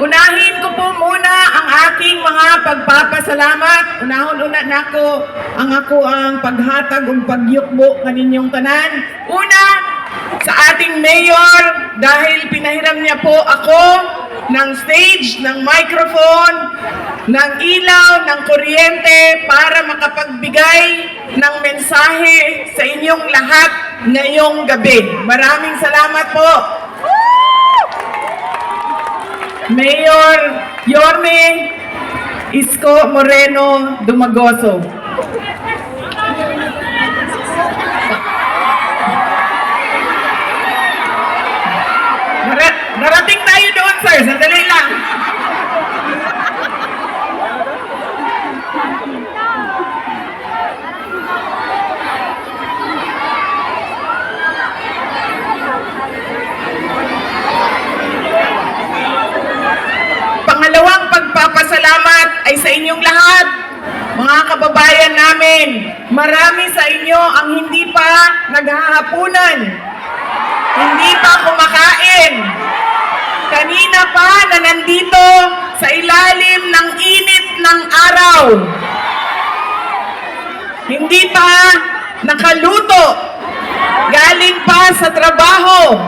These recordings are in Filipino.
Unahin ko po muna ang aking mga pagpapasalamat. Unahon-una na ko ang ako ang paghatag ug pagyukbo kaninyong tanan. Una, sa ating mayor dahil pinahiram niya po ako ng stage, ng microphone, ng ilaw, ng kuryente para makapagbigay ng mensahe sa inyong lahat ngayong gabi. Maraming salamat po. Mayor Yorme Isko Moreno Dumagoso. Narating tayo doon, sir. Sandali lang. Pangalawang pagpapasalamat ay sa inyong lahat, mga kababayan namin. Marami sa inyo ang hindi pa naghahapunan, hindi pa kumakain. Kanina pa na nandito sa ilalim ng init ng araw. Hindi pa nakaluto. Galing pa sa trabaho.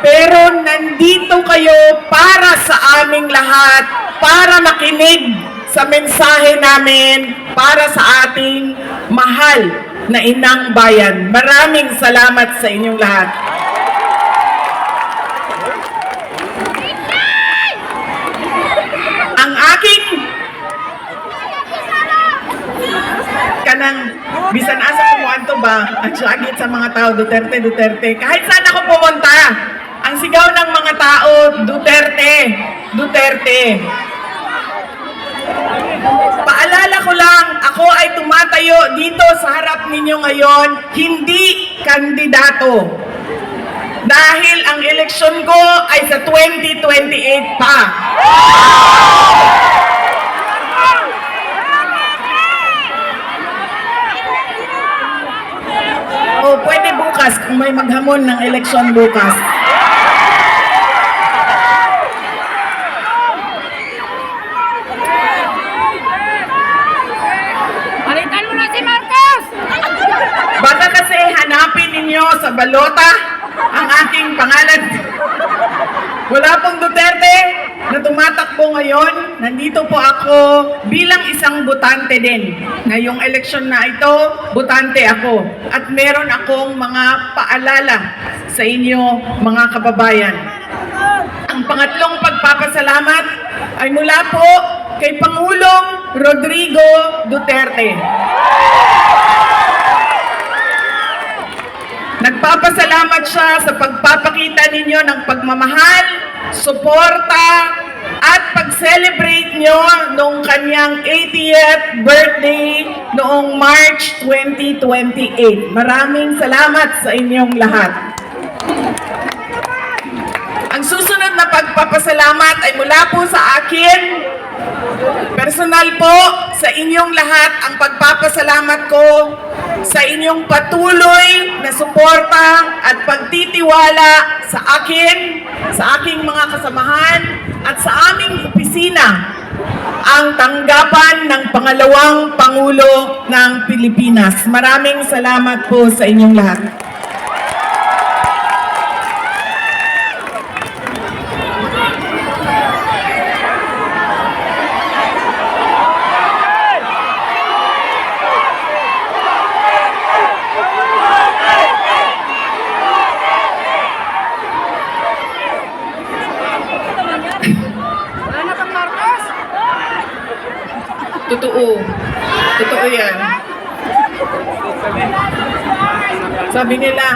Pero nandito kayo para sa aming lahat, para makinig sa mensahe namin, para sa ating mahal na inang bayan. Maraming salamat sa inyong lahat. Ang aking kanang bisan asa kumuan to ba ang syagit sa mga tao Duterte Duterte kahit saan ako pumunta ang sigaw ng mga tao Duterte Duterte Paalala ko lang, ako ay tumatayo dito sa harap ninyo ngayon, hindi kandidato. Dahil ang eleksyon ko ay sa 2028 pa. O pwede bukas kung may maghamon ng eleksyon bukas. Palitan mo na si Marcos! Baka kasi ninyo sa balota ang aking pangalan. Wala pong Duterte na tumatakbo ngayon. Nandito po ako bilang isang butante din. Ngayong eleksyon na ito, butante ako. At meron akong mga paalala sa inyo mga kababayan. Ang pangatlong pagpapasalamat ay mula po kay Pangulong Rodrigo Duterte. Nagpapasalamat siya sa pagpapakita ninyo ng pagmamahal, suporta, at pag-celebrate nyo noong kanyang 80th birthday noong March 2028. Maraming salamat sa inyong lahat. Ang susunod na pagpapasalamat ay mula po sa akin. Personal po sa inyong lahat ang pagpapasalamat ko sa inyong patuloy na suporta at pagtitiwala sa akin, sa aking mga kasamahan at sa aming opisina ang tanggapan ng pangalawang Pangulo ng Pilipinas. Maraming salamat po sa inyong lahat. Wala na bang Marcos? Totoo. Yan. Sabi nila,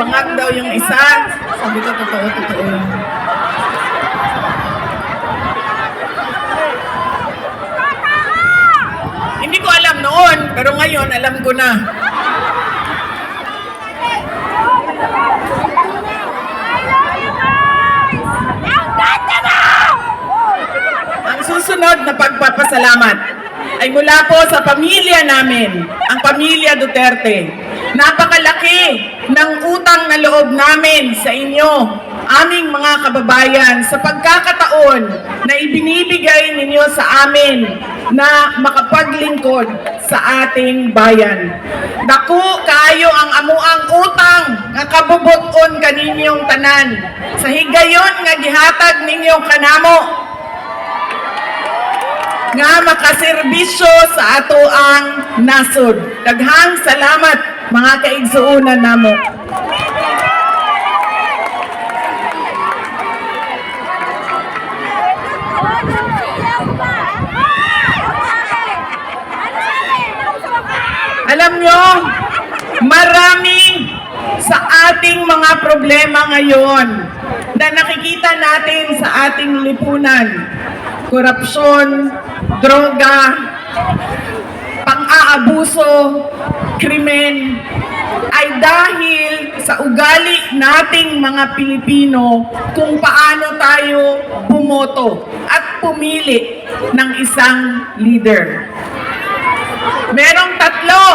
bangag daw yung isa. Sabi ko, totoo, totoo. Hindi ko alam noon, pero ngayon alam ko na. Ang susunod na pagpapasalamat ay mula po sa pamilya namin, ang pamilya Duterte. Napakalaki ng utang na loob namin sa inyo aming mga kababayan sa pagkakataon na ibinibigay ninyo sa amin na makapaglingkod sa ating bayan. Dako kaayo ang amuang utang nga kabubuton kaninyong tanan. Sa higayon nga gihatag ninyo kanamo nga makaserbisyo sa ato ang nasod. Daghang salamat mga kaigsuunan namo. Alam nyo, marami sa ating mga problema ngayon na nakikita natin sa ating lipunan. Korupsyon, droga, pang-aabuso, krimen, ay dahil sa ugali nating mga Pilipino kung paano tayo bumoto at pumili ng isang leader. Merong tatlo.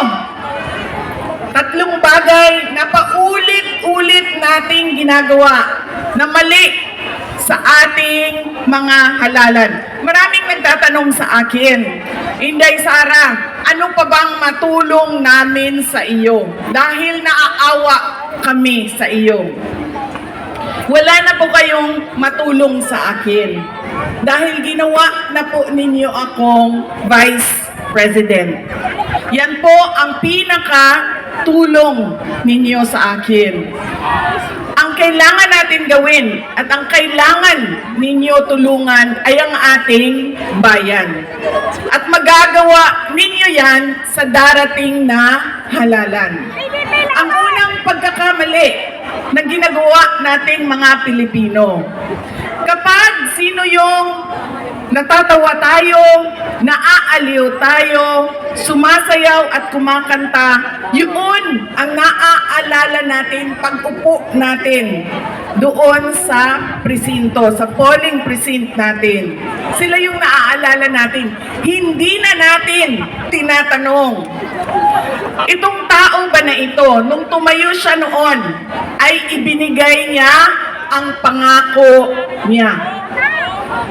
Tatlong bagay na paulit-ulit nating ginagawa na mali sa ating mga halalan. Maraming nagtatanong sa akin, Inday Sara, ano pa bang matulong namin sa iyo? Dahil naaawa kami sa iyo. Wala na po kayong matulong sa akin. Dahil ginawa na po ninyo akong Vice President. Yan po ang pinaka tulong ninyo sa akin. Ang kailangan natin gawin at ang kailangan ninyo tulungan ay ang ating bayan. At magagawa ninyo yan sa darating na halalan. Ang unang pagkakamali na ginagawa nating mga Pilipino. Kapag sino yung natatawa tayo, naaaliw tayo, sumasayaw at kumakanta, yun ang naaalala natin pag-upo natin doon sa presinto, sa polling precinct natin. Sila yung naaalala natin. Hindi na natin tinatanong, itong tao ba na ito, nung tumayo siya noon, ay ibinigay niya ang pangako niya.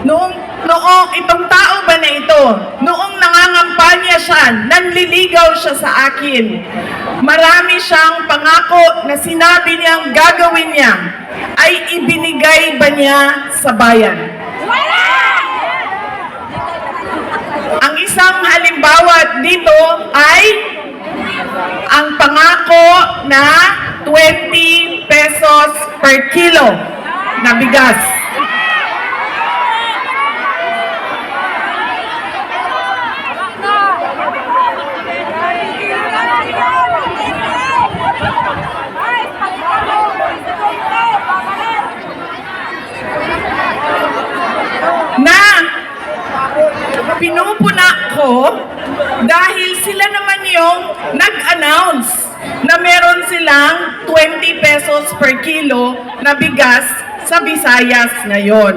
Noong, noong itong tao ba na ito, noong nangangampanya siya, nanliligaw siya sa akin, marami siyang pangako na sinabi niyang gagawin niya, ay ibinigay ba niya sa bayan? Ang isang halimbawa dito ay ang pangako na 20 pesos per kilo na bigas. na pinupuna ko dahil sila naman yung nag-announce na meron silang 20 pesos per kilo na bigas sa Visayas ngayon.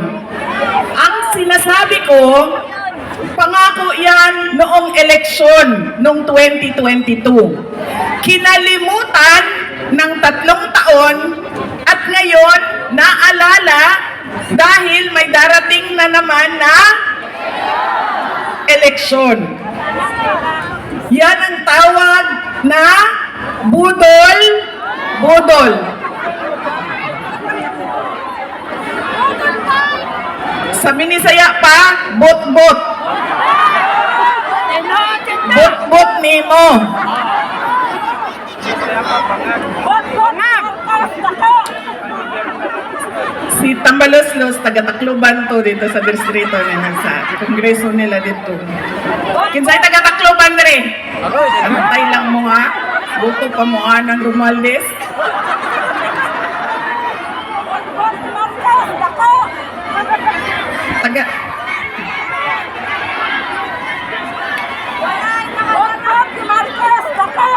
Ang sinasabi ko, pangako yan noong eleksyon noong 2022. Kinalimutan ng tatlong taon at ngayon naalala dahil may darating na naman na eleksyon. Yan ang tawag na budol, budol. Sa Minisaya pa, bot-bot. Bot-bot nimo. Si Tambaloslos, taga Tacloban to dito sa distrito nila sa kongreso nila dito. Kinsay taga Tacloban re? Antay lang mo ha. Buto pa mo ha ng Romualdez. Taga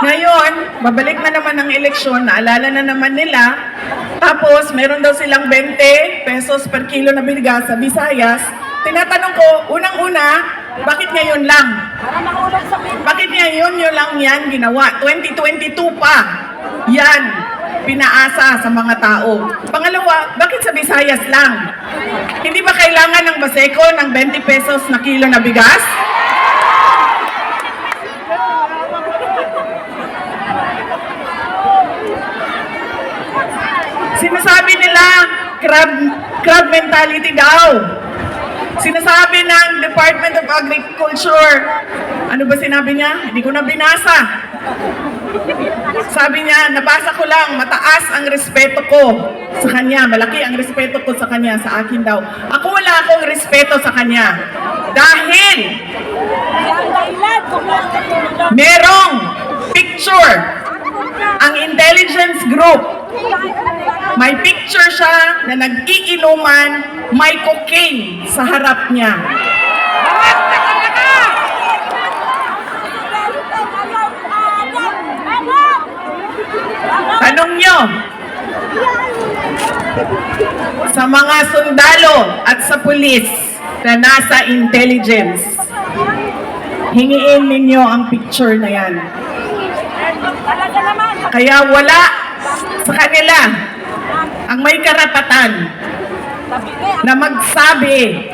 Ngayon, babalik na naman ang eleksyon, naalala na naman nila. Tapos, meron daw silang 20 pesos per kilo na bigas sa Visayas. Tinatanong ko, unang-una, bakit ngayon lang? Bakit ngayon yun lang yan ginawa? 2022 pa. Yan. pinaasa sa mga tao. Pangalawa, bakit sa Visayas lang? Hindi ba kailangan ng Baseco ng 20 pesos na kilo na bigas? Sinasabi nila, crab, crab mentality daw. Sinasabi ng Department of Agriculture, ano ba sinabi niya? Hindi ko na binasa. Sabi niya, nabasa ko lang, mataas ang respeto ko sa kanya. Malaki ang respeto ko sa kanya, sa akin daw. Ako wala akong respeto sa kanya. Dahil merong picture ang intelligence group may picture siya na nag-iinuman, may cocaine sa harap niya. Tanong nyo, sa mga sundalo at sa pulis na nasa intelligence, hingiin ninyo ang picture na yan. Kaya wala sa kanila ang may karapatan na magsabi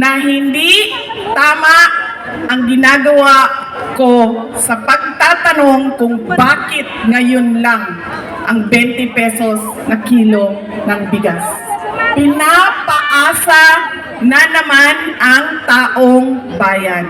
na hindi tama ang ginagawa ko sa pagtatanong kung bakit ngayon lang ang 20 pesos na kilo ng bigas. Pinapaasa na naman ang taong bayan.